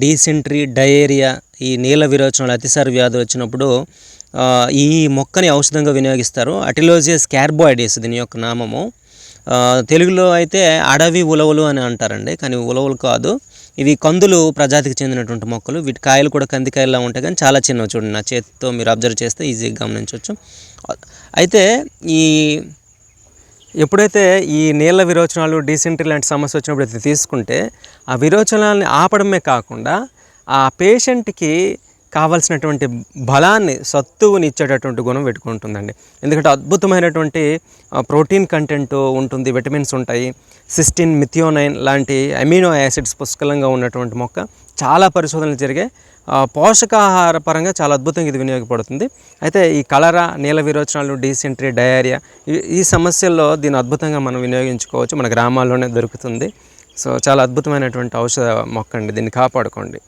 Dysentery diarrhoea ఈ నీల విరోచనాలు అతిసార వ్యాధులు వచ్చినప్పుడు ఈ మొక్కని ఔషధంగా వినియోగిస్తారు. అటిలోజియస్ క్యార్బోయిడేస్ దీని యొక్క నామము. తెలుగులో అయితే అడవి ఉలవలు అని అంటారండి కానీ ఉలవలు కాదు. ఇవి కందులు ప్రజాతికి చెందినటువంటి మొక్కలు. వీటి కాయలు కూడా కందికాయలా ఉంటాయి కానీ చాలా చిన్నవి చూడండి. నా చేతితో మీరు అబ్జర్వ్ చేస్తే ఈజీగా గమనించవచ్చు. అయితే ఈ ఎప్పుడైతే ఈ నీళ్ళ విరోచనాలు డీసెంట్రీ లాంటి సమస్య వచ్చినప్పుడు అయితే తీసుకుంటే ఆ విరోచనాలని ఆపడమే కాకుండా ఆ పేషెంట్కి కావాల్సినటువంటి బలాన్ని సత్తువుని ఇచ్చేటటువంటి గుణం పెట్టుకుంటుందండి. ఎందుకంటే అద్భుతమైనటువంటి ప్రోటీన్ కంటెంట్ ఉంటుంది విటమిన్స్ ఉంటాయి. సిస్టిన్ మిథియోనైన్ లాంటి అమినో యాసిడ్స్ పుష్కలంగా ఉన్నటువంటి మొక్క చాలా పరిశోధనలు జరిగాయి. పోషకాహార పరంగా చాలా అద్భుతంగా ఇది వినియోగపడుతుంది. అయితే ఈ కలరా నీల విరోచనాలు డీసెంట్రీ డయేరియా ఈ- ఈ సమస్యల్లో దీన్ని అద్భుతంగా మనం వినియోగించుకోవచ్చు. మన గ్రామాల్లోనే దొరుకుతుంది. సో చాలా అద్భుతమైనటువంటి ఔషధ మొక్క అండి దీన్ని కాపాడుకోండి.